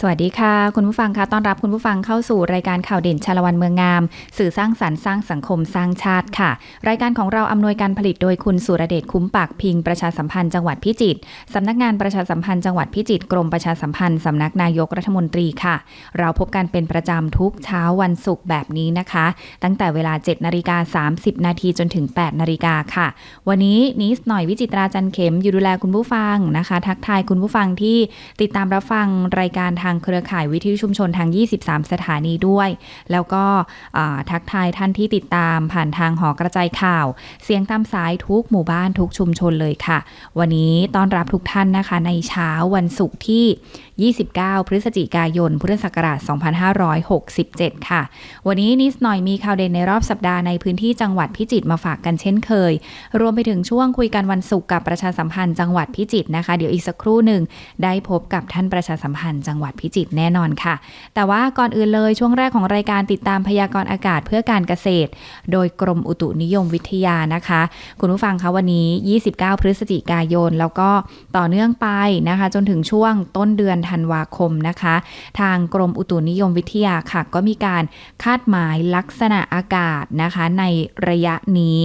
สวัสดีค่ะ คุณผู้ฟังคะต้อนรับคุณผู้ฟังเข้าสู่รายการข่าวเด่นชาละวันเมืองงาม สื่อสร้างสรรค์สร้างสังคมสร้างชาติค่ะ รายการของเราอำนวยการผลิตโดยคุณสุรเดชคุ้มปากพิงประชาสัมพันธ์จังหวัดพิจิตรสำนักงานประชาสัมพันธ์จังหวัดพิจิตรกรมประชาสัมพันธ์สำนักนายกรัฐมนตรีค่ะ เราพบกันเป็นประจำทุกเช้าวันศุกร์แบบนี้นะคะ ตั้งแต่เวลา7นาฬิกา30นาทีจนถึง8นาฬิกาค่ะ วันนี้นิสหน่อยวิจิตราจันเข็มอยู่ดูแลคุณผู้ฟังนะคะ ทักทายคุณผู้ฟังที่ติดตามรับฟังรายการทางเครือข่ายวิทยุชุมชนทาง 23 สถานีด้วย แล้วก็ทักทายท่านที่ติดตามผ่านทางหอกระจายข่าว เสียงตามสายทุกหมู่บ้านทุกชุมชนเลยค่ะ วันนี้ต้อนรับทุกท่านนะคะในเช้าวันศุกร์ที่ 29 พฤศจิกายน พุทธศักราช 2567 ค่ะ วันนี้นิสหน่อยมีข่าวเด่นในรอบสัปดาห์ในพื้นที่จังหวัดพิจิตรมาฝากกันเช่นเคย รวมไปถึงช่วงคุยกันวันศุกร์กับประชาสัมพันธ์จังหวัดพิจิตรนะคะ เดี๋ยวอีกสักครู่หนึ่งได้พบกับท่านประชาสัมพันธ์จังหวัดพิจิตรแน่นอนค่ะ แต่ว่าก่อนอื่นเลยช่วงแรกของรายการติดตามพยากรณ์อากาศเพื่อการเกษตร โดยกรมอุตุนิยมวิทยานะคะ คุณผู้ฟังคะวันนี้ 29 พฤศจิกายน แล้วก็ต่อเนื่องไปนะคะ จนถึงช่วงต้นเดือนธันวาคมนะคะ ทางกรมอุตุนิยมวิทยาค่ะ ก็มีการคาดหมายลักษณะอากาศนะคะ ในระยะนี้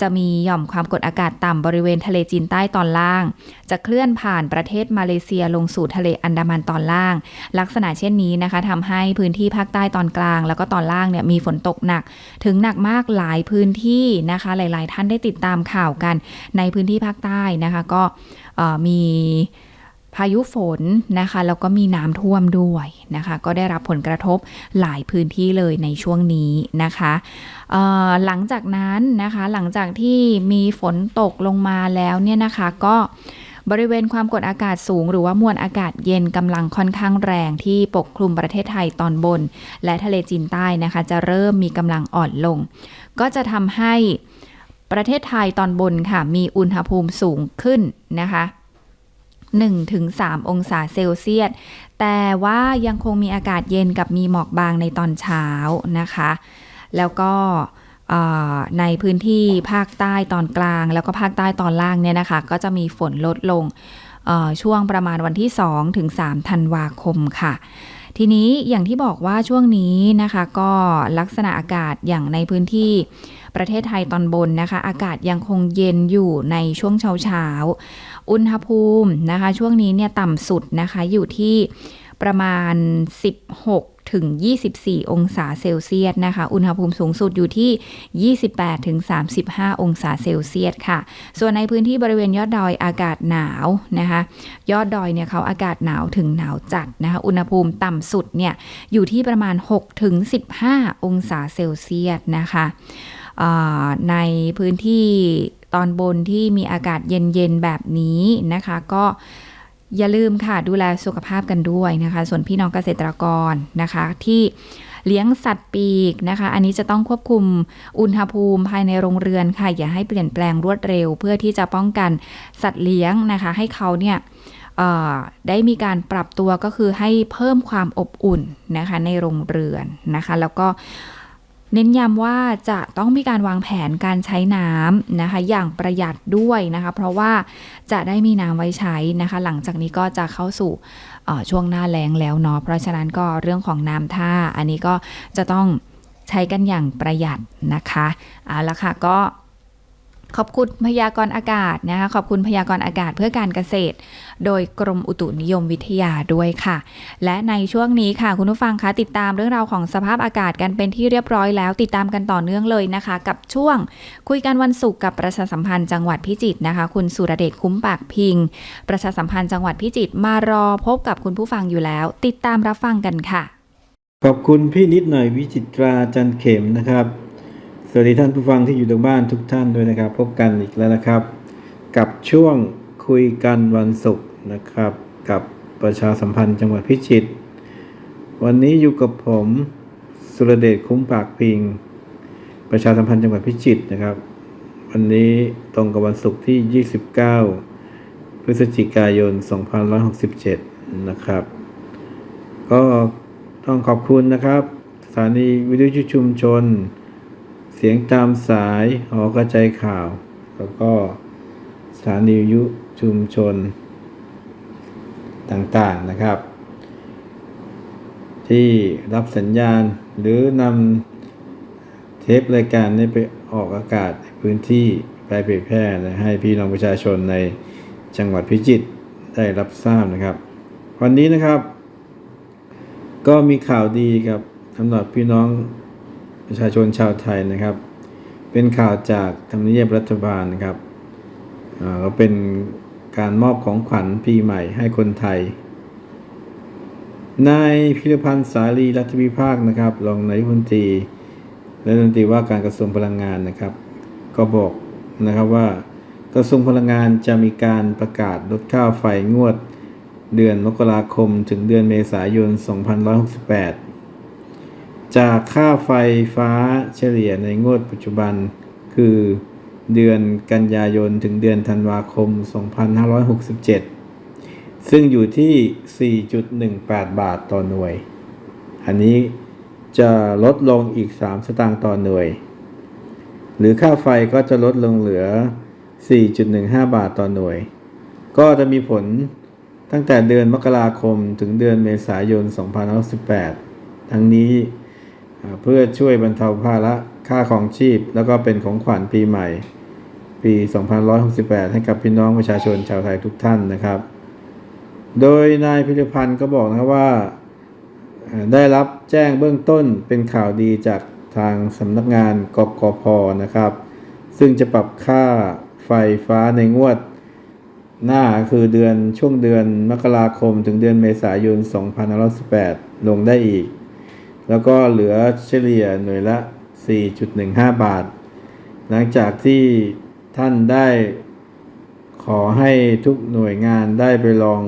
จะมีหย่อมความกดอากาศต่ำบริเวณทะเลจีนใต้ตอนล่าง จะเคลื่อนผ่านประเทศมาเลเซียลงสู่ทะเลอันดามันตอนล่าง ลักษณะเช่นนี้นะคะทำให้พื้นที่ภาคใต้ตอนกลาง แล้วก็ตอนล่างเนี่ยมีฝนตกหนัก ถึงหนักมากหลายพื้นที่นะคะ หลาย ๆ ท่านได้ติดตามข่าวกัน ในพื้นที่ภาคใต้นะคะ ก็มี พายุฝนนะคะแล้วก็มีน้ำท่วมด้วยนะคะ ก็ได้รับผลกระทบหลายพื้นที่เลยในช่วงนี้นะคะหลังจากนั้นนะคะหลังจากที่มีฝนตกลงมาแล้วเนี่ยนะคะก็บริเวณความกดอากาศสูง หรือว่ามวลอากาศเย็นกำลังค่อนข้างแรงที่ปกคลุมประเทศไทยตอนบน และทะเลจีนใต้นะคะ จะเริ่มมีกำลังอ่อนลง ก็จะทำให้ประเทศไทยตอนบนค่ะ มีอุณหภูมิสูงขึ้นนะคะ 1-3 องศาเซลเซียส แต่ว่ายังคงมีอากาศเย็นกับมีหมอกบางในตอนเช้านะคะ แล้วก็ในพื้นที่ภาคใต้ตอนกลาง แล้วก็ภาคใต้ตอนล่างเนี่ยนะคะ ก็จะมีฝนลดลงช่วงประมาณวันที่ 2 ถึง 3 ธันวาคมค่ะ ทีนี้อย่างที่บอกว่าช่วงนี้นะคะ ก็ลักษณะอากาศอย่างในพื้นที่ประเทศไทยตอนบนนะคะ อากาศยังคงเย็นอยู่ในช่วงเช้าเช้า อุณหภูมินะคะช่วงนี้เนี่ยต่ำสุดนะคะอยู่ที่ประมาณ 16 ถึง 24 องศาเซลเซียสนะคะ อุณหภูมิสูงสุดอยู่ที่ 28 ถึง 35 องศาเซลเซียสค่ะ ส่วนในพื้นที่บริเวณยอดดอยอากาศหนาวนะคะ ยอดดอยเนี่ยเขาอากาศหนาวถึงหนาวจัดนะคะ อุณหภูมิต่ำสุดเนี่ยอยู่ที่ประมาณ 6 ถึง 15 องศาเซลเซียสนะคะในพื้นที่ ตอนบนที่มีอากาศเย็นๆแบบนี้นะคะ ก็อย่าลืมค่ะดูแลสุขภาพกันด้วยนะคะ ส่วนพี่น้องเกษตรกรนะคะ ที่เลี้ยงสัตว์ปีกนะคะ อันนี้จะต้องควบคุมอุณหภูมิภายในโรงเรือนค่ะ อย่าให้เปลี่ยนแปลงรวดเร็ว เพื่อที่จะป้องกันสัตว์เลี้ยงนะคะ ให้เขาเนี่ยได้มีการปรับตัวก็คือให้เพิ่มความอบอุ่นนะคะในโรงเรือนนะคะ แล้วก็ เน้นย้ำว่าจะต้องมีการวางแผนการใช้น้ำนะคะ อย่างประหยัดด้วยนะคะ เพราะว่าจะได้มีน้ำไว้ใช้นะคะ หลังจากนี้ก็จะเข้าสู่ช่วงหน้าแล้งแล้วเนาะเพราะฉะนั้นก็เรื่องของน้ำท่า อันนี้ก็จะต้องใช้กันอย่างประหยัดนะคะเอาละค่ะก็ ขอบคุณพยากรณ์อากาศนะคะขอบคุณพยากรณ์อากาศเพื่อการเกษตร โดยกรมอุตุนิยมวิทยาด้วยค่ะ และในช่วงนี้ค่ะ คุณผู้ฟังคะติดตามเรื่องราวของสภาพอากาศกันเป็นที่เรียบร้อยแล้ว ติดตามกันต่อเนื่องเลยนะคะ กับช่วงคุยกันวันศุกร์กับประชาสัมพันธ์จังหวัดพิจิตรนะคะ คุณสุรเดชคุ้มปากพิง ประชาสัมพันธ์จังหวัดพิจิตรมารอพบกับคุณผู้ฟังอยู่แล้ว ติดตามรับฟังกันค่ะ ขอบคุณพี่นิดหน่อยวิจิตราจันเข็มนะครับ สวัสดีท่านผู้ฟังที่อยู่ทางบ้านทุกท่านด้วยนะครับ พบกันอีกแล้วนะครับ กับช่วงคุยกันวันศุกร์นะครับ กับประชาสัมพันธ์จังหวัดพิจิตรวันนี้อยู่กับผมสุรเดชคุ้มปากพิง ประชาสัมพันธ์จังหวัดพิจิตรนะครับววันนี้ตรงกับวันศุกร์ที่ 29 พฤศจิกายน 2567 นะครับ ก็ต้องขอบคุณนะครับ สถานีวิทยุชุมชน เสียงตามสายหอกระจายข่าว แล้วก็สถานีวิทยุชุมชนต่างๆนะครับ ที่รับสัญญาณหรือนำเทปรายการนี้ไปออกอากาศในพื้นที่ไปเผยแพร่ให้พี่น้องประชาชนในจังหวัดพิจิตรได้รับทราบนะครับ วันนี้นะครับ ก็มีข่าวดีครับสำหรับพี่น้อง ประชาชนชาวไทยนะครับ เป็นข่าวจากทำเนียบรัฐบาลนะครับก็เป็นการมอบของขวัญปีใหม่ให้คนไทย นายพิรพันธ์สาลีรัฐวิภาคนะครับรองนายกรัฐมนตรีและรัฐมนตรีว่าการกระทรวงพลังงานนะครับ ก็บอกนะครับว่ากระทรวงพลังงานจะมีการประกาศลดค่าไฟงวด เดือนมกราคมถึงเดือนเมษายน 2568 จากค่าไฟฟ้าเฉลี่ยในงวดปัจจุบัน คือเดือนกันยายนถึงเดือนธันวาคม 2567 ซึ่งอยู่ที่ 4.18 บาทต่อหน่วย อันนี้จะลดลงอีก 3 สตางค์ต่อหน่วย หรือค่าไฟก็จะลดลงเหลือ 4.15 บาทต่อหน่วย ก็จะมีผลตั้งแต่เดือนมกราคมถึงเดือนเมษายน 2518 ทั้งนี้ เพื่อช่วยบรรเทาภาระค่าของชีพ แล้วก็เป็นของขวัญปีใหม่ ปี 2568 ให้กับพี่น้องประชาชนชาวไทยทุกท่านนะครับ โดยนายพิรพันธ์ก็บอกนะครับว่าได้รับแจ้งเบื้องต้นเป็นข่าวดีจากทางสำนักงานกกพนะครับ ซึ่งจะปรับค่าไฟฟ้าในงวดหน้าคือเดือนช่วงเดือนมกราคมถึงเดือนเมษายน 2518 ลงได้อีก แล้วก็เหลือเฉลี่ยหน่วยละ 4.15 บาท หลังจากที่ท่านได้ขอให้ทุกหน่วยงานได้ไปลอง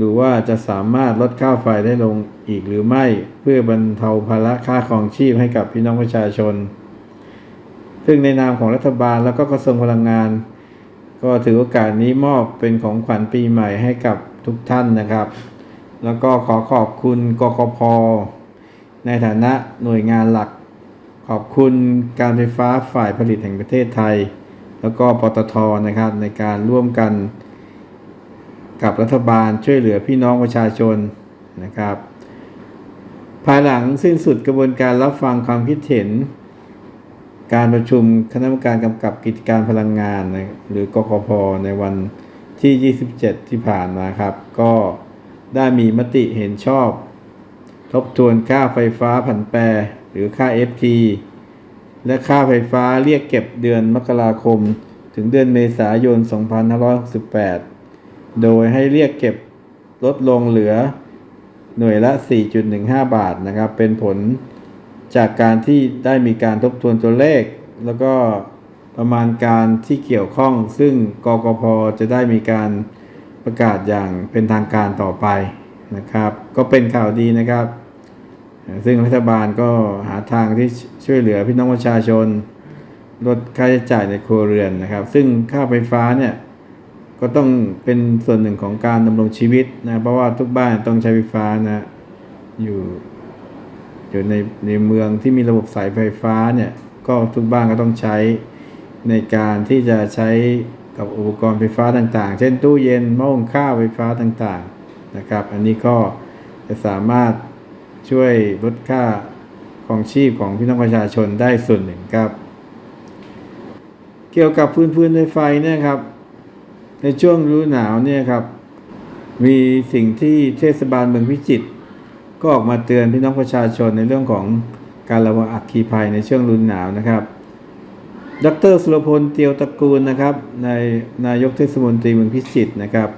ดูว่าจะสามารถลดค่าไฟได้ลงอีกหรือไม่ เพื่อบรรเทาภาระค่าครองชีพให้กับพี่น้องประชาชน ซึ่งในนามของรัฐบาลแล้วก็กระทรวงพลังงาน ก็ถือโอกาสนี้มอบเป็นของขวัญปีใหม่ให้กับทุกท่านนะครับ แล้วก็ขอขอบคุณกกพ ในฐานะหน่วยงานหลัก ขอบคุณการไฟฟ้าฝ่ายผลิตแห่งประเทศไทย แล้วก็ปตทนะครับในการร่วมกัน กับรัฐบาลช่วยเหลือพี่น้องประชาชนนะครับ ภายหลังสิ้นสุดกระบวนการรับฟังความคิดเห็น การประชุมคณะกรรมการกำกับกิจการพลังงานนะหรือกกพในวันที่ 27 ที่ผ่านมาครับ ก็ได้มีมติเห็นชอบ ทบทวนค่าไฟฟ้าผันแปรหรือค่า FT และค่าไฟฟ้าเรียกเก็บเดือนมกราคม ถึงเดือนเมษายน 2568 โดยให้เรียกเก็บลดลงเหลือหน่วยละ 4.15 บาทนะครับ เป็นผลจากการที่ได้มีการทบทวนตัวเลข แล้วก็ประมาณการที่เกี่ยวข้อง ซึ่งกกพจะได้มีการประกาศอย่างเป็นทางการต่อไปนะครับ ก็เป็นข่าวดีนะครับ ซึ่งรัฐบาลก็หาทางที่ช่วยเหลือพี่น้องประชาชน ลดค่าใช้จ่ายในครัวเรือนนะครับ ซึ่งค่าไฟฟ้าเนี่ยก็ต้องเป็นส่วนหนึ่งของการดำรงชีวิตนะเพราะว่าทุกบ้านต้องใช้ไฟฟ้านะอยู่อยู่ในในเมืองที่มีระบบสายไฟฟ้าเนี่ยก็ทุกบ้านก็ต้องใช้ในการที่จะใช้กับอุปกรณ์ไฟฟ้าต่างๆ เช่นตู้เย็นหม้อหุงข้าวไฟฟ้าต่างๆนะครับ อันนี้ก็จะสามารถ ช่วยลดค่าของชีพของพี่น้องประชาชนได้ส่วนหนึ่งครับ เกี่ยวกับพื้นพื้นไฟเนี่ยครับ ในช่วงฤดูหนาวเนี่ยครับ มีสิ่งที่เทศบาลเมืองพิจิตรก็ออกมาเตือนพี่น้องประชาชนในเรื่องของการระวังอัคคีภัยในช่วงฤดูหนาวนะครับ ดรสุรพลเตียวตระกูลนะครับ ในนายกเทศมนตรีเมืองพิจิตรนะครับ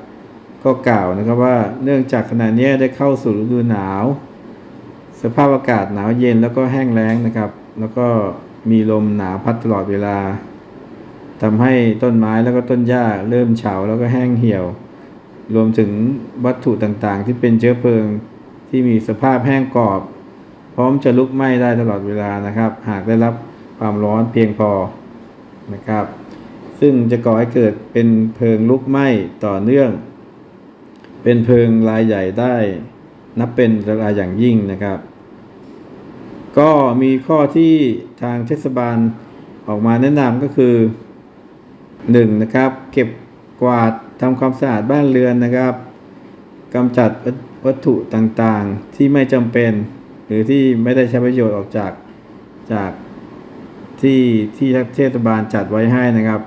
ก็กล่าวนะครับว่าเนื่องจากขณะนี้ได้เข้าสู่ฤดูหนาว สภาพอากาศหนาวเย็นแล้วก็แห้งแล้งนะครับ แล้วก็มีลมหนาวพัดตลอดเวลาทำให้ต้นไม้แล้วก็ต้นหญ้าเริ่มเฉาแล้วก็แห้งเหี่ยว รวมถึงวัตถุต่างๆ ที่เป็นเชื้อเพลิงที่มีสภาพแห้งกรอบ พร้อมจะลุกไหม้ได้ตลอดเวลานะครับ หากได้รับความร้อนเพียงพอนะครับ ซึ่งจะก่อให้เกิดเป็นเพลิงลุกไหม้ต่อเนื่อง เป็นเพลิงรายใหญ่ได้ นับเป็นรายอย่างยิ่งนะครับ ก็มีข้อที่ทางเทศบาลออกมาแนะนำก็คือหนึ่งนะครับ เก็บกวาดทำความสะอาดบ้านเรือนนะครับกำจัดวัตถุต่างๆที่ไม่จำเป็น หรือที่ไม่ได้ใช้ประโยชน์ออกจากจากที่ที่เทศบาลจัดไว้ให้นะครับ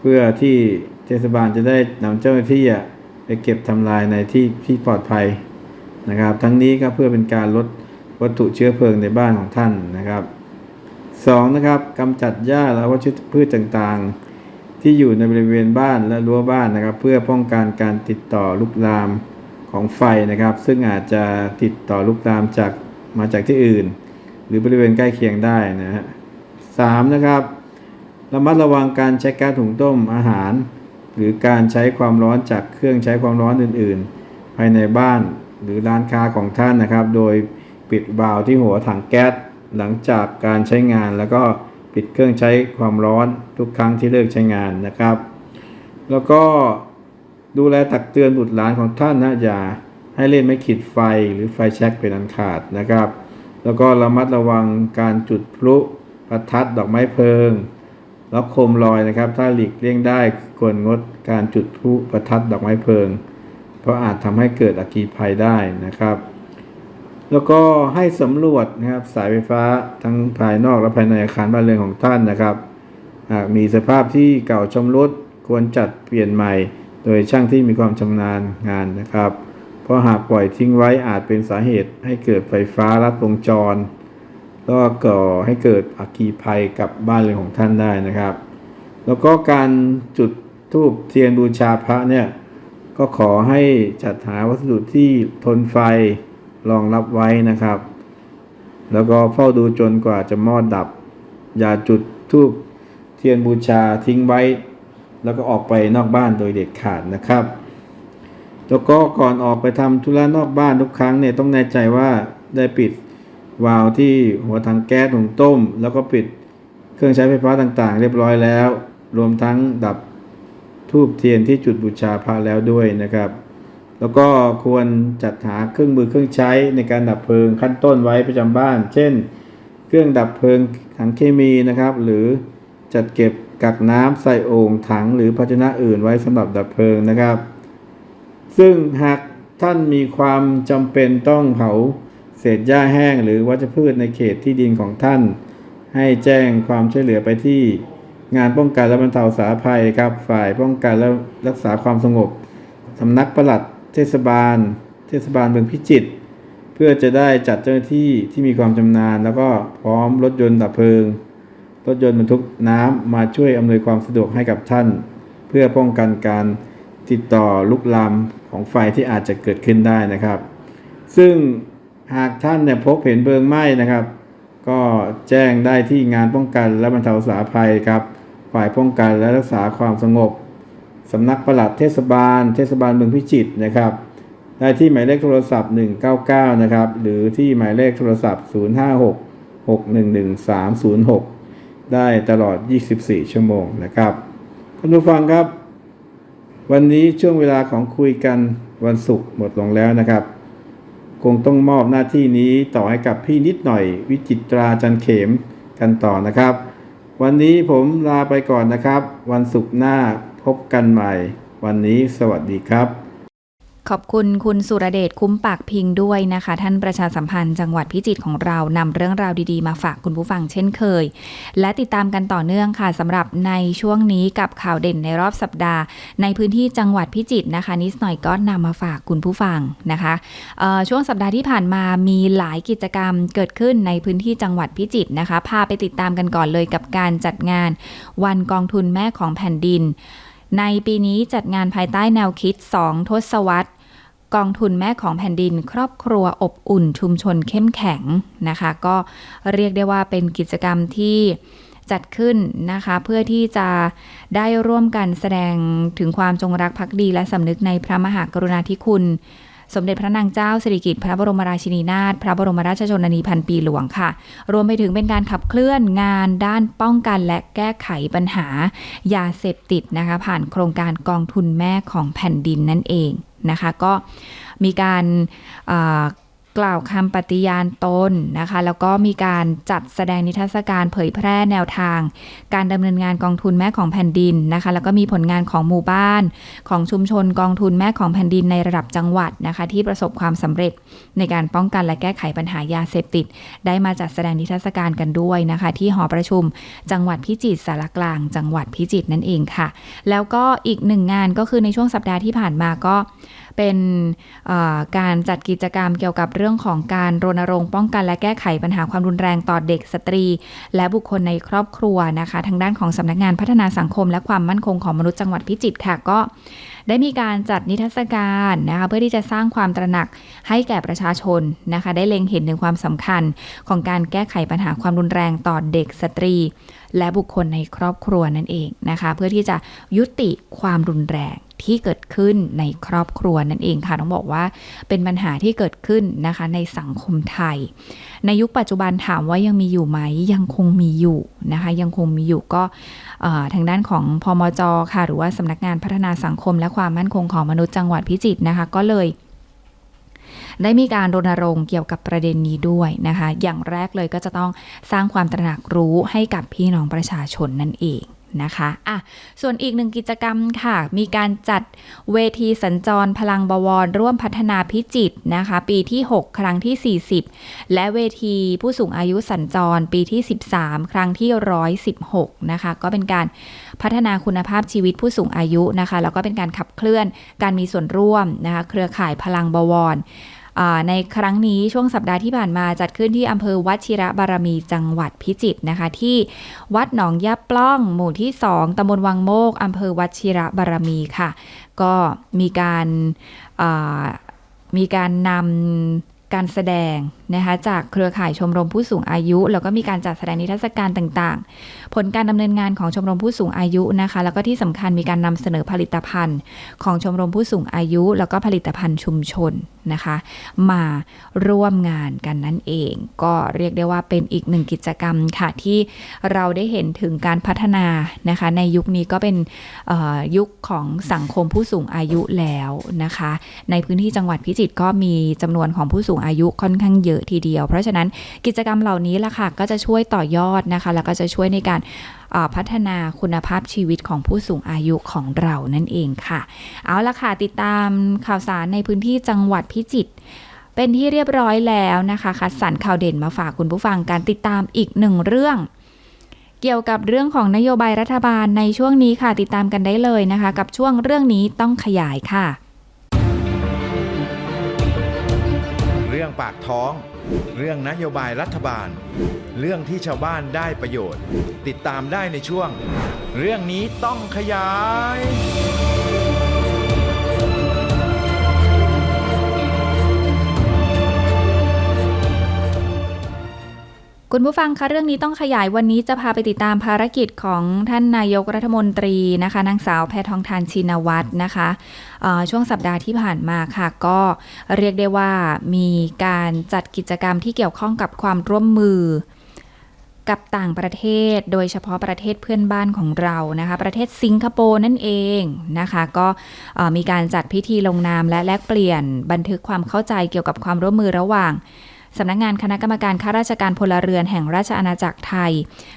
เพื่อที่เทศบาลจะได้นำเจ้าหน้าที่ไปเก็บทำลายในที่ที่ปลอดภัยนะครับ ทั้งนี้ก็เพื่อเป็นการลด วัตถุเชื้อเพลิงในบ้านของท่านนะครับสองนะครับกำจัดหญ้าและวัชพืชต่างๆ ที่อยู่ในบริเวณบ้านและรั้วบ้านนะครับ เพื่อป้องกันการติดต่อลุกลามของไฟนะครับ ซึ่งอาจจะติดต่อลุกลามจากมาจากที่อื่น หรือบริเวณใกล้เคียงได้นะฮะสามนะครับระมัดระวังการใช้ก๊าซถุงต้มอาหาร หรือการใช้ความร้อนจากเครื่องใช้ความร้อนอื่น ๆ ภายในบ้านหรือร้านค้าของท่านนะครับ โดย ปิดวาล์วที่หัวถังแก๊สหลังจากการใช้งานแล้วก็ปิดเครื่องใช้ความร้อนทุกครั้งที่เลิกใช้งานนะครับ แล้วก็ดูแลตักเตือนบุตรหลานของท่านนะอย่าให้เล่นไม่ขีดไฟหรือไฟแช็กเป็นอันขาดนะครับ แล้วก็ระมัดระวังการจุดพลุประทัดดอกไม้เพลิงแล้วโคมลอยนะครับ ถ้าหลีกเลี่ยงได้ควรงดการจุดพลุประทัดดอกไม้เพลิง เพราะอาจทำให้เกิดอัคคีภัยได้นะครับ แล้วก็ให้สำรวจนะครับสายไฟฟ้าทั้งภายนอกและภายในอาคารบ้านเรือนของท่านนะครับหากมีสภาพที่เก่าชำรุดควรจัดเปลี่ยนใหม่ โดยช่างที่มีความชำนาญงานนะครับ เพราะหากปล่อยทิ้งไว้อาจเป็นสาเหตุให้เกิดไฟฟ้าลัดวงจรแล้วก็ก่อให้เกิดอัคีภัยกับบ้านเรือนของท่านได้นะครับ แล้วก็การจุดธูปเทียนบูชาพระเนี่ยก็ขอให้จัดหาวัสดุที่ทนไฟ รองรับไว้นะครับ แล้วก็เฝ้าดูจนกว่าจะมอดดับ อย่าจุดธูปเทียนบูชาทิ้งไว้ แล้วก็ออกไปนอกบ้านโดยเด็ดขาดนะครับแล้วก็ก่อนออกไปทำธุระนอกบ้านทุกครั้งเนี่ยต้องแน่ใจว่าได้ปิดวาล์วที่หัวถังแก๊สถุงต้ม แล้วก็ปิดเครื่องใช้ไฟฟ้าต่างๆ เรียบร้อยแล้ว รวมทั้งดับทูบเทียนที่จุดบูชาพระแล้วด้วยนะครับ แล้วก็ควรจัดหาเครื่องมือเครื่องใช้ในการดับเพลิงขั้นต้นไว้ประจำบ้าน เช่น เครื่องดับเพลิงถังเคมีนะครับ หรือจัดเก็บกักน้ำใส่โอ่งถังหรือภาชนะอื่นไว้สำหรับดับเพลิงนะครับ ซึ่งหากท่านมีความจำเป็นต้องเผาเศษหญ้าแห้ง หรือวัชพืชในเขตที่ดินของท่าน ให้แจ้งความช่วยเหลือไปที่งานป้องกันและบรรเทาสาธารณภัยครับ ฝ่ายป้องกันและรักษาความสงบสำนักปลัด เทศบาล เทศบาลเมืองพิจิตรเพื่อจะได้จัดเจ้าหน้าที่ที่มีความชำนาญ แล้วก็พร้อมรถยนต์ดับเพลิง รถยนต์บรรทุกน้ำมาช่วยอำนวยความสะดวกให้กับท่าน เพื่อป้องกันการติดต่อลุกลามของไฟที่อาจจะเกิดขึ้นได้นะครับ ซึ่งหากท่านเนี่ยพบเห็นเพลิงไหม้นะครับ ก็แจ้งได้ที่งานป้องกันและบรรเทาสาธารณภัยครับ ฝ่ายป้องกันและรักษาความสงบ สำนักปลัดเทศบาล เทศบาลเมืองพิจิตรนะครับ ได้ที่หมายเลขโทรศัพท์ 199 นะครับ หรือที่หมายเลขโทรศัพท์ 056 611 306 ได้ตลอด 24 ชั่วโมงนะครับคุณผู้ฟังครับ วันนี้ช่วงเวลาของคุยกันวันศุกร์หมดลงแล้วนะครับ คงต้องมอบหน้าที่นี้ต่อให้กับพี่นิดหน่อยวิจิตราจันเขมกันต่อนะครับ วันนี้ผมลาไปก่อนนะครับ วันศุกร์หน้า พบกันใหม่ วันนี้สวัสดีครับ ขอบคุณคุณสุรเดชคุ้มปากพิงด้วยนะคะ ท่านประชาสัมพันธ์จังหวัดพิจิตรของเรานำเรื่องราวดีๆ มาฝากคุณผู้ฟังเช่นเคย และติดตามกันต่อเนื่องค่ะสำหรับในช่วงนี้กับข่าวเด่นในรอบสัปดาห์ ในพื้นที่จังหวัดพิจิตรนะคะ นิดหน่อยก็นำมาฝากคุณผู้ฟังนะคะช่วงสัปดาห์ที่ผ่านมามีหลายกิจกรรมเกิดขึ้นในพื้นที่จังหวัดพิจิตรนะคะพาไปติดตามกันก่อนเลยกับการจัดงาน วันกองทุนแม่ของแผ่นดิน ในปีนี้จัดงานภายใต้แนวคิด 2 ทศวรรษ กองทุนแม่ของแผ่นดิน ครอบครัวอบอุ่นชุมชนเข้มแข็งนะคะ ก็เรียกได้ว่าเป็นกิจกรรมที่จัดขึ้นนะคะ เพื่อที่จะได้ร่วมกันแสดงถึงความจงรักภักดีและสำนึกในพระมหากรุณาธิคุณ สมเด็จพระนางเจ้าสิริกิติ์พระบรมราชินีนาถพระบรมราชชนนีพันปีหลวงค่ะ รวมไปถึงเป็นการขับเคลื่อนงานด้านป้องกันและแก้ไขปัญหายาเสพติดนะคะผ่านโครงการกองทุนแม่ของแผ่นดินนั่นเองนะคะ ก็มีการ กล่าวคำปฏิญาณตนนะคะ แล้วก็มีการจัดแสดงนิทรรศการเผยแพร่แนวทาง การดำเนินงานกองทุนแม่ของแผ่นดินนะคะ แล้วก็มีผลงานของหมู่บ้าน ของชุมชนกองทุนแม่ของแผ่นดินในระดับจังหวัดนะคะ ที่ประสบความสำเร็จในการป้องกันและแก้ไขปัญหายาเสพติด ได้มาจัดแสดงนิทรรศการกันด้วยนะคะ ที่หอประชุมจังหวัดพิจิตรสารกลาง จังหวัดพิจิตรนั่นเองค่ะ แล้วก็อีกหนึ่งงานก็คือในช่วงสัปดาห์ที่ผ่านมาก็ เป็นการจัดกิจกรรมเกี่ยวกับเรื่องของการรณรงค์ป้องกันและแก้ไขปัญหาความรุนแรงต่อเด็กสตรี และบุคคลในครอบครัวนะคะ ทางด้านของสำนักงานพัฒนาสังคม และความมั่นคงของมนุษย์จังหวัดพิจิตรค่ะก็ได้มีการจัดนิทรรศการนะคะเพื่อที่จะสร้างความตระหนักให้แก่ประชาชนนะคะ ได้เล็งเห็นถึงความสำคัญของการแก้ไขปัญหาความรุนแรงต่อเด็กสตรี และบุคคลในครอบครัวนั่นเองนะคะ เพื่อที่จะยุติความรุนแรงที่เกิดขึ้นในครอบครัวนั่นเองค่ะต้องบอกว่าเป็นปัญหาที่เกิดขึ้นนะคะในสังคมไทย ในยุคปัจจุบันถามว่ายังมีอยู่ไหมยังคงมีอยู่นะคะยังคงมีอยู่ก็ทางด้านของพมจค่ะ หรือว่าสำนักงานพัฒนาสังคม และความมั่นคงของมนุษย์จังหวัดพิจิตรนะคะ ก็เลยได้มีการรณรงค์เกี่ยวกับประเด็นนี้ด้วยนะคะ อย่างแรกเลยก็จะต้องสร้างความตระหนักรู้ให้กับพี่น้องประชาชนนั่นเอง นะคะอะส่วนอีกหนึ่งกิจกรรมค่ะ มีการจัดเวทีสัญจรพลังบวร ร่วมพัฒนาพิจิตรนะคะ ปีที่ 6 ครั้งที่ 40 และเวทีผู้สูงอายุสัญจรปีที่ 13 ครั้งที่ 116 นะคะ ก็เป็นการพัฒนาคุณภาพชีวิตผู้สูงอายุนะคะ แล้วก็เป็นการขับเคลื่อนการมีส่วนร่วมนะคะ เครือข่ายพลังบวร ในครั้งนี้ช่วงสัปดาห์ที่ผ่านมาจัดขึ้นที่อำเภอวัชิระบารมีจังหวัดพิจิตรนะคะ ที่วัดหนองยาปล้อง หมู่ที่ 2ตำบลวังโมกอำเภอวัชิระบารมีค่ะ ก็มีการมีการนำการแสดงนะคะจากเครือข่ายชมรมผู้สูงอายุ แล้วก็มีการจัดแสดงนิทรรศการต่างๆ ผลการดำเนินงานของชมรมผู้สูงอายุนะคะ แล้วก็ที่สำคัญมีการนำเสนอผลิตภัณฑ์ ของชมรมผู้สูงอายุ แล้วก็ผลิตภัณฑ์ชุมชนนะคะ มาร่วมงานกันนั่นเอง ก็เรียกได้ว่าเป็นอีกหนึ่งกิจกรรมค่ะที่เราได้เห็นถึงการพัฒนานะคะ ในยุคนี้ก็เป็นยุคของสังคมผู้สูงอายุแล้วนะคะ ในพื้นที่จังหวัดพิจิตรก็มีจำนวนของผู้สูงอายุค่อนข้างเยอะทีเดียว เพราะฉะนั้นกิจกรรมเหล่านี้ล่ะค่ะก็จะช่วยต่อยอดนะคะ แล้วก็จะช่วยในการพัฒนาคุณภาพชีวิตของผู้สูงอายุของเรานั่นเองค่ะ เอาละค่ะติดตามข่าวสารในพื้นที่จังหวัดพิจิตรเป็นที่เรียบร้อยแล้วนะคะ คัดสรรข่าวเด่นมาฝากคุณผู้ฟังการติดตามอีกหนึ่งเรื่องเกี่ยวกับเรื่องของนโยบายรัฐบาลในช่วงนี้ค่ะติดตามกันได้เลยนะคะ กับช่วงเรื่องนี้ต้องขยายค่ะ รื่องปากท้อง เรื่องนโยบายรัฐบาล เรื่องที่ชาวบ้านได้ประโยชน์ ติดตามได้ในช่วง เรื่องนี้ต้องขยาย คุณผู้ฟังคะเรื่องนี้ต้องขยายวันนี้จะพาไปติดตามภารกิจของท่านนายกรัฐมนตรีนะคะนางสาวแพทองทานชินวัตรนะคะช่วงสัปดาห์ที่ผ่านมาค่ะ ก็เรียกได้ว่ามีการจัดกิจกรรมที่เกี่ยวข้องกับความร่วมมือกับต่างประเทศโดยเฉพาะประเทศเพื่อนบ้านของเรานะคะ ประเทศสิงคโปร์นั่นเองนะคะ ก็มีการจัดพิธีลงนามและแลกเปลี่ยนบันทึกความเข้าใจเกี่ยวกับความร่วมมือระหว่าง สำนักงานคณะกรรมการข้าราชการพลเรือนแห่งราชอาณาจักรไทย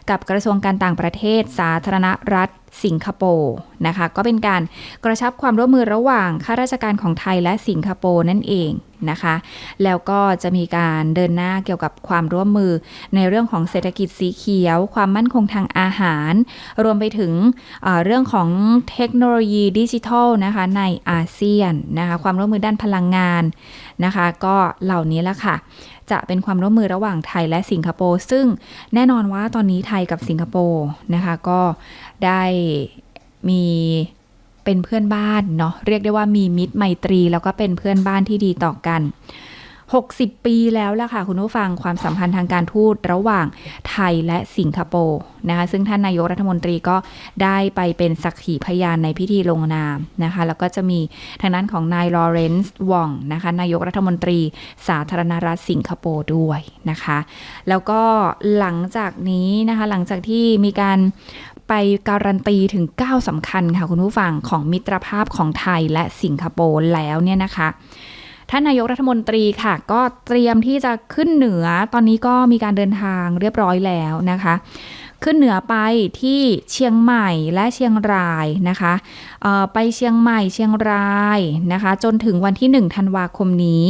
กับกระทรวงการต่างประเทศสาธารณรัฐสิงคโปร์นะคะ ก็เป็นการกระชับความร่วมมือระหว่างข้าราชการของไทยและสิงคโปร์นั่นเองนะคะ แล้วก็จะมีการเดินหน้าเกี่ยวกับความร่วมมือในเรื่องของเศรษฐกิจสีเขียว ความมั่นคงทางอาหาร รวมไปถึงเรื่องของเทคโนโลยีดิจิทัลนะคะในอาเซียนนะคะ ความร่วมมือด้านพลังงานนะคะ ก็เหล่านี้ละค่ะ จะเป็นความร่วมมือระหว่างไทยและสิงคโปร์ซึ่งแน่นอนว่าตอนนี้ไทยกับสิงคโปร์นะคะก็ได้มีเป็นเพื่อนบ้านเนาะเรียกได้ว่ามีมิตรไมตรี แล้วก็เป็นเพื่อนบ้านที่ดีต่อกัน 60 ปีแล้วล่ะค่ะ คุณผู้ฟังความสัมพันธ์ทางการทูตระหว่างไทยและสิงคโปร์นะคะซึ่งท่านนายกรัฐมนตรีก็ได้ไปเป็นสักขีพยานในพิธีลงนามนะคะแล้วก็จะมีทางด้านของนายลอเรนซ์วองนะคะนายกรัฐมนตรีสาธารณรัฐสิงคโปร์ด้วยนะคะ แล้วก็หลังจากนี้นะคะหลังจากที่มีการ ไปการันตีถึง 9สำคัญค่ะคุณผู้ฟังของมิตรภาพของไทยและสิงคโปร์แล้วเนี่ยนะคะท่านนายกรัฐมนตรีค่ะ ก็เตรียมที่จะขึ้นเหนือตอนนี้ก็มีการเดินทางเรียบร้อยแล้วนะคะ ขึ้นเหนือไปที่เชียงใหม่และเชียงรายนะคะไปเชียงใหม่เชียงรายนะคะ จนถึงวันที่1ธันวาคมนี้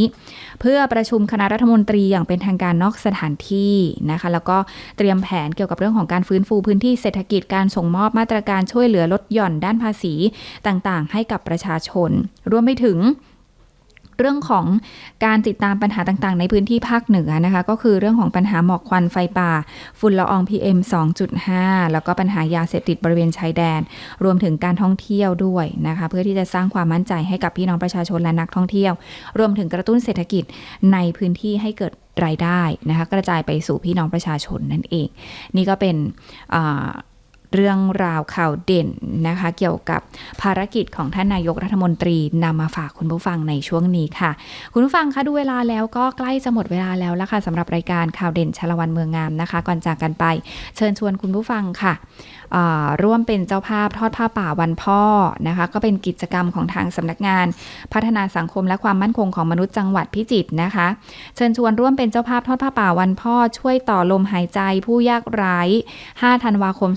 เพื่อประชุมคณะรัฐมนตรีอย่างเป็นทางการนอกสถานที่นะคะ แล้วก็เตรียมแผนเกี่ยวกับเรื่องของการฟื้นฟูพื้นที่เศรษฐกิจการส่งมอบมาตรการช่วยเหลือลดหย่อนด้านภาษีต่างๆ ให้กับประชาชน รวมไปถึง เรื่องของการติดตามปัญหาต่างๆ ในพื้นที่ภาคเหนือนะคะก็คือเรื่องของปัญหาหมอกควันไฟป่า ฝุ่นละออง PM 2.5 แล้วก็ปัญหายาเสพติดบริเวณชายแดน รวมถึงการท่องเที่ยวด้วยนะคะเพื่อที่จะสร้างความมั่นใจให้กับพี่น้องประชาชนและนักท่องเที่ยว รวมถึงกระตุ้นเศรษฐกิจในพื้นที่ให้เกิดรายได้นะคะกระจายไปสู่พี่น้องประชาชนนั่นเอง นี่ก็เป็น เรื่องราวข่าวเด่นนะคะ เกี่ยวกับภารกิจของท่านนายกรัฐมนตรีนำมาฝากคุณผู้ฟังในช่วงนี้ค่ะ คุณผู้ฟังคะดูเวลาแล้วก็ใกล้จะหมดเวลาแล้วละค่ะสำหรับรายการข่าวเด่นชาละวันเมืองงามนะคะ ก่อนจากกันไป เชิญชวนคุณผู้ฟังค่ะร่วมเป็นเจ้าภาพทอดผ้าป่าวันพ่อนะคะ ก็เป็นกิจกรรมของทางสำนักงาน พัฒนาสังคมและความมั่นคงของมนุษย์จังหวัดพิจิตรนะคะ เชิญชวนร่วมเป็นเจ้าภาพทอดผ้าป่าวันพ่อ ช่วยต่อลมหายใจผู้ยากไร้5ธันวาคม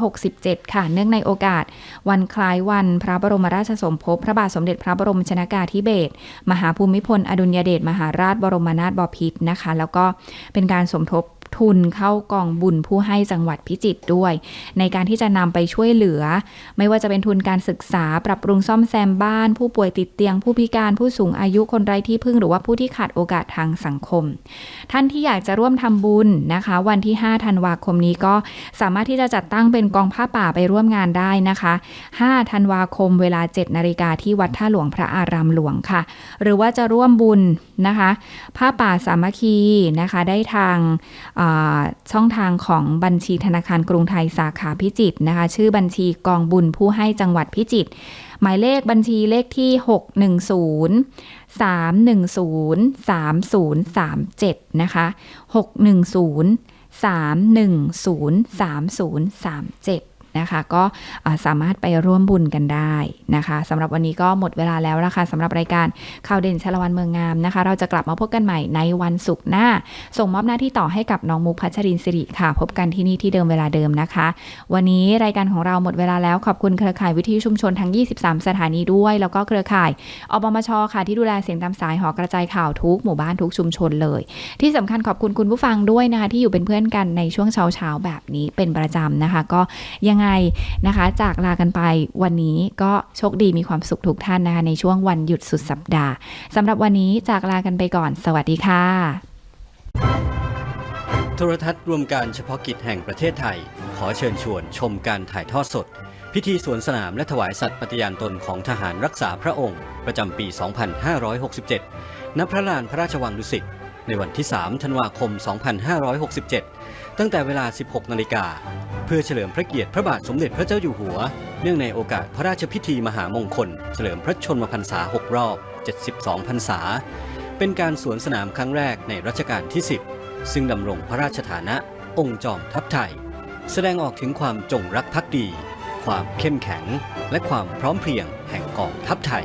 2567 ค่ะ เนื่องในโอกาส วันคล้ายวันพระบรมราชสมภพพระบาทสมเด็จพระบรมชนากาธิเบศรมหาภูมิพลอดุลยเดชมหาราชบรมนาถบพิตรนะคะ แล้วก็เป็นการสมทบ ทุนเข้ากองบุญผู้ให้จังหวัดพิจิตรด้วย ในการที่จะนำไปช่วยเหลือ ไม่ว่าจะเป็นทุนการศึกษาปรับปรุงซ่อมแซมบ้าน ผู้ป่วยติดเตียง ผู้พิการผู้สูงอายุคนไร้ที่พึ่งหรือว่าผู้ที่ขาดโอกาสทางสังคม ท่านที่อยากจะร่วมทำบุญนะคะ วันที่5ธันวาคมนี้ก็สามารถที่จะจัดตั้งเป็นกองผ้าป่าไปร่วมงานได้นะคะ5ธันวาคมเวลา7นาฬิกาที่วัดท่าหลวงพระอารามหลวงค่ะ หรือว่าจะร่วมบุญนะคะ ผ้าป่าสามัคคีนะคะ ได้ทางช่องทางของบัญชีธนาคารกรุงไทยสาขาพิจิตรนะคะ ชื่อบัญชีกองบุญผู้ให้จังหวัดพิจิตรหมายเลขบัญชีเลขที่ 610 310 3037 นะคะ 610 310 3037 นะคะ ก็สามารถไปร่วมบุญกันได้นะคะสำหรับวันนี้ก็หมดเวลาแล้วละค่ะสำหรับรายการข่าวเด่นชลวันเมืองงามนะคะ เราจะกลับมาพบกันใหม่ในวันศุกร์หน้า ส่งมอบหน้าที่ต่อให้กับน้องมุกพัชรินสิริค่ะ พบกันที่นี่ที่เดิมเวลาเดิมนะคะ วันนี้รายการของเราหมดเวลาแล้วขอบคุณเครือข่ายวิทยุชุมชนทั้ง 23 สถานีด้วย แล้วก็เครือข่ายอบมชค่ะที่ดูแลเสียงตามสายหอกระจายข่าวทุกหมู่บ้านทุกชุมชนเลย ที่สำคัญขอบคุณคุณผู้ฟังด้วยนะคะที่อยู่เป็นเพื่อนกันในช่วงเช้าเช้าๆแบบนี้เป็นประจำนะคะ ก็ยังไงไงนะคะ จากลากันไปวันนี้ก็โชคดีมีความสุขทุกท่านนะคะ ในช่วงวันหยุดสุดสัปดาห์สำหรับวันนี้จากลากันไปก่อน สวัสดีค่ะ โทรทัศน์รวมการเฉพาะกิจแห่งประเทศไทย ขอเชิญชวนชมการถ่ายทอดสด พิธีสวนสนามและถวายสัตย์ปฏิญาณตนของทหารรักษาพระองค์ ประจำปี 2567 ณ พระลานพระราชวังดุสิตในวันที่ 3 ธันวาคม 2567 ตั้งแต่เวลา 16 นาฬิกา เพื่อเฉลิมพระเกียรติพระบาทสมเด็จพระเจ้าอยู่หัว เนื่องในโอกาสพระราชพิธีมหามงคล เฉลิมพระชนมพรรษา 6 รอบ 72 พรรษา เป็นการสวนสนามครั้งแรกในรัชกาลที่ 10 ซึ่งดำรงพระราชฐานะ องค์จอมทัพไทย แสดงออกถึงความจงรักภักดี ความเข้มแข็ง และความพร้อมเพรียงแห่งกองทัพไทย